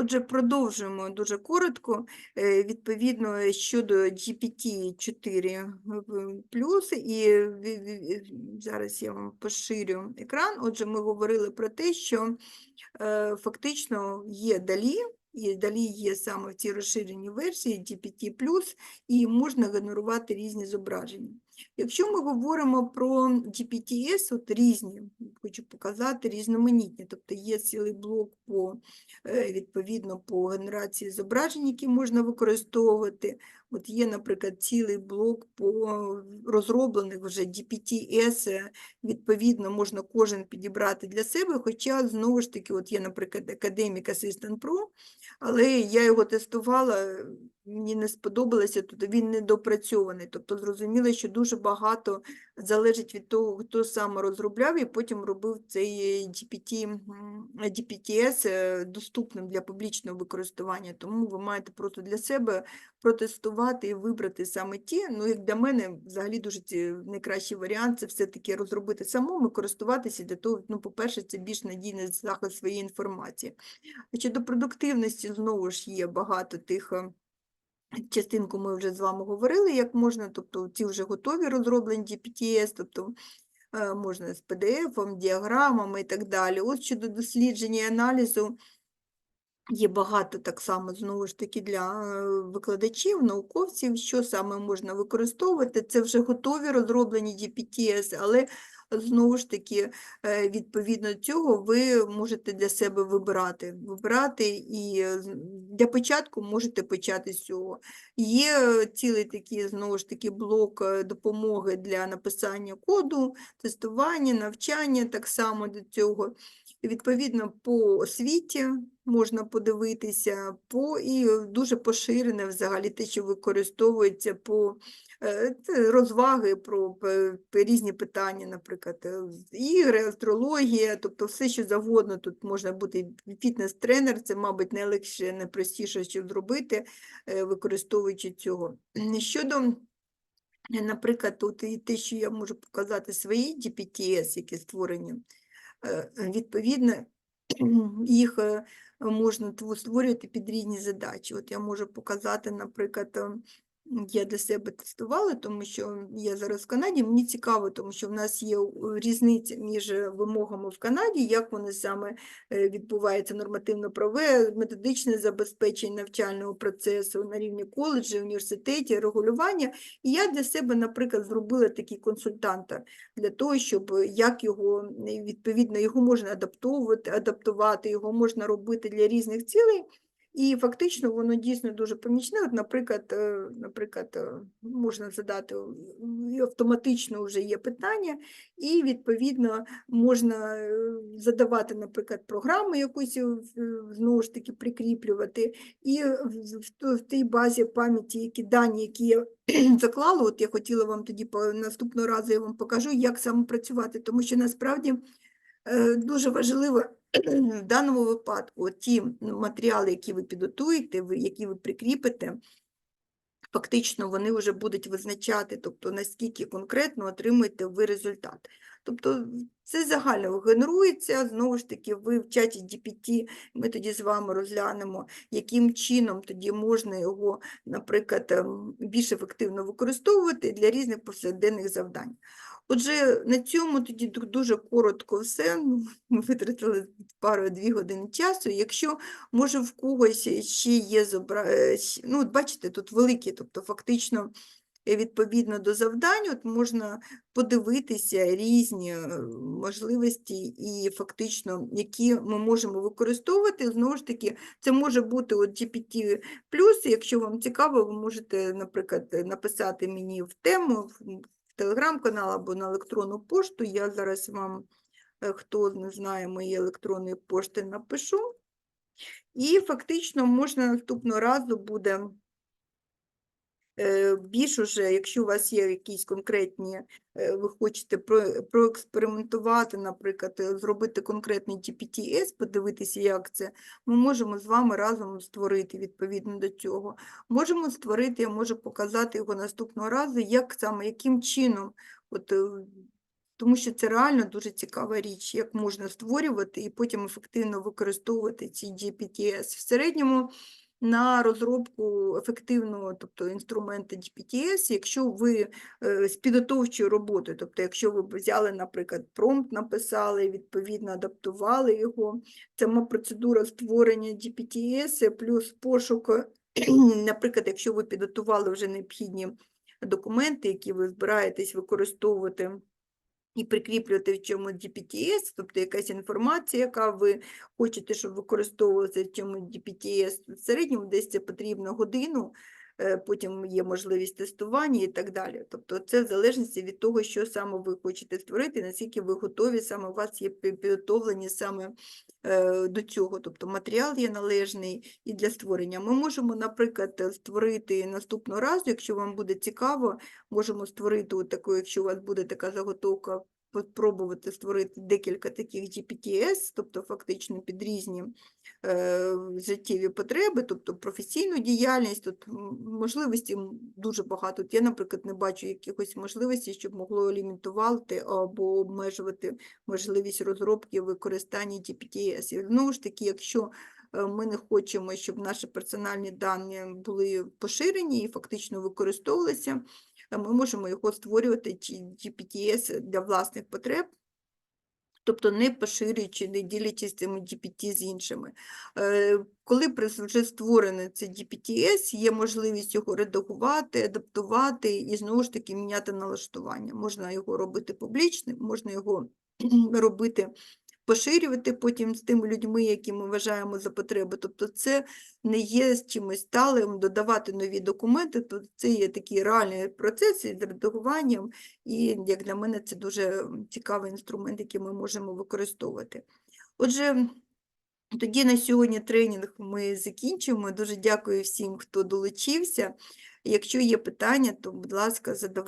Отже, продовжуємо дуже коротко. Е, Відповідно, щодо GPT-4 плюс, і ві- ві- ві- зараз я вам поширю екран. Отже, ми говорили про те, що е, фактично є далі, і далі є саме в цій розширеній версії GPT+, і можна генерувати різні зображення. Якщо ми говоримо про GPTS, от різні, хочу показати, різноманітні, тобто є цілий блок по, е, відповідно, по генерації зображень, які можна використовувати. От є, наприклад, цілий блок по розроблених вже DPTS, відповідно, можна кожен підібрати для себе, хоча, знову ж таки, от є, наприклад, Academic Assistant Pro, але я його тестувала, мені не сподобалося, тобто він недопрацьований. Тобто зрозуміло, що дуже багато залежить від того, хто саме розробляв і потім робив цей GPT, GPTS е, доступним для публічного використання. Тому ви маєте просто для себе протестувати і вибрати саме ті. Ну, як для мене, взагалі дуже найкращий варіант це все-таки розробити самому, користуватися для того, ну, по-перше, це більш надійний захист своєї інформації. Щодо продуктивності, знову ж є багато тих. Частинку ми вже з вами говорили, як можна, тобто ці вже готові розроблені GPTS, тобто е, можна з PDF, діаграмами і так далі. От щодо дослідження і аналізу, є багато так само, знову ж таки, для е, викладачів, науковців, що саме можна використовувати. Це вже готові розроблені GPTS, але знову ж таки, е, відповідно цього, ви можете для себе вибирати. Вибирати і е, для початку можете почати з цього. Є е, цілий такий, знову ж таки, блок допомоги для написання коду, тестування, навчання так само до цього. Відповідно, по освіті можна подивитися, по і е, дуже поширене взагалі те, що використовується по е, розваги, про пе- різні питання, наприклад, е, ігри, астрологія, тобто все, що завгодно. Тут можна бути фітнес-тренер, це, мабуть, найлегше, найпростіше, що зробити, е, використовуючи цього. Щодо Е, Наприклад, тут і те, що я можу показати свої GPTS, які створені, е, відповідно, їх е, можна тво- створювати під різні задачі. От я можу показати, наприклад, е, я для себе тестувала, тому що я зараз в Канаді, мені цікаво, тому що в нас є різниця між вимогами в Канаді, як вони саме е, відбувається нормативно-праве, методичне забезпечення навчального процесу на рівні коледжів, університетів, регулювання. І я для себе, наприклад, зробила такий консультанта для того, щоб е, як його е, відповідно його можна адаптовувати, адаптувати, його можна робити для різних цілей. І фактично воно дійсно дуже помічне. От, наприклад, е, наприклад, е, можна задати е, автоматично вже є питання, і відповідно можна задавати, наприклад, програму якусь знову ж таки прикріплювати, і в, тій базі пам'яті, які дані, які я заклала, от я хотіла вам тоді по наступного разу я вам покажу, як саме працювати, тому що насправді дуже важливо в даному випадку ті матеріали, які ви підготуєте, які ви прикріпите, фактично вони вже будуть визначати, тобто наскільки конкретно отримуєте ви результат. Тобто це загально генерується, знову ж таки, ви в чаті GPT, ми тоді з вами розглянемо, яким чином тоді можна його, наприклад, ем, більш ефективно використовувати для різних повсякденних завдань. Отже, на цьому тоді дуже коротко все. Ми витратили пару-дві години часу. Якщо, може, в когось ще є зобра... е, ну, от бачите, тут великі, тобто фактично е, відповідно до завдань, от можна подивитися різні е, можливості і фактично, які ми можемо використовувати. Знову ж таки, це може бути от GPT+, якщо вам цікаво, ви можете, наприклад, написати мені в тему, телеграм-канал або на електронну пошту. Я зараз вам, е, хто не знає мої електронної пошти, напишу. І фактично можна наступного разу буде більш уже, якщо у вас є якісь конкретні, е, ви хочете про- проекспериментувати, наприклад, е, зробити конкретний GPTS, подивитися, як це, ми можемо з вами разом створити відповідно до цього. Можемо створити, я можу показати його наступного разу, як саме, яким чином от, е, тому що це реально дуже цікава річ, як можна створювати і потім ефективно використовувати ці GPTS. В середньому на розробку ефективного, тобто інструмента GPTS, якщо ви е, з підготовчою роботою, тобто якщо ви взяли, наприклад, промпт написали, відповідно адаптували його, сама процедура створення GPTS плюс пошук, наприклад, якщо ви підготували вже необхідні документи, які ви збираєтесь використовувати і прикріплювати в чому GPTS, тобто якась інформація, яка ви хочете, щоб використовувалася в чому GPTS, в середньому десь це потрібно годину, потім є можливість тестування і так далі. Тобто це в залежності від того, що саме ви хочете створити, наскільки ви готові, саме у вас є пі- підготовлені саме е, до цього, тобто матеріал є належний і для створення. Ми можемо, наприклад, е, створити наступного разу, якщо вам буде цікаво, можемо створити таку, якщо у вас буде така заготовка, спробувати створити декілька таких GPTS, тобто фактично під різні е, життєві потреби, тобто професійну діяльність, тут можливості дуже багато. От я, наприклад, не бачу якихось можливостей, щоб могло лімітувати або обмежувати можливість розробки використання GPTS. І знову ж таки, якщо е, ми не хочемо, щоб наші персональні дані були поширені і фактично використовувалися, ми можемо його створювати чи GPTS для власних потреб, тобто не поширюючи, не ділячись цими GPT з іншими. Е, Коли вже створене це GPTS, є можливість його редагувати, адаптувати і знову ж таки міняти налаштування. Можна його робити публічним, можна його робити поширювати потім з тими людьми, які ми вважаємо за потреби. Тобто це не є з чимось сталим, додавати нові документи, то це є такий реальний процес із редагуванням, і як для мене це дуже цікавий інструмент, який ми можемо використовувати. Отже, тоді на сьогодні тренінг ми закінчимо. Дуже дякую всім, хто долучився. Якщо є питання, то, будь ласка, задавайте.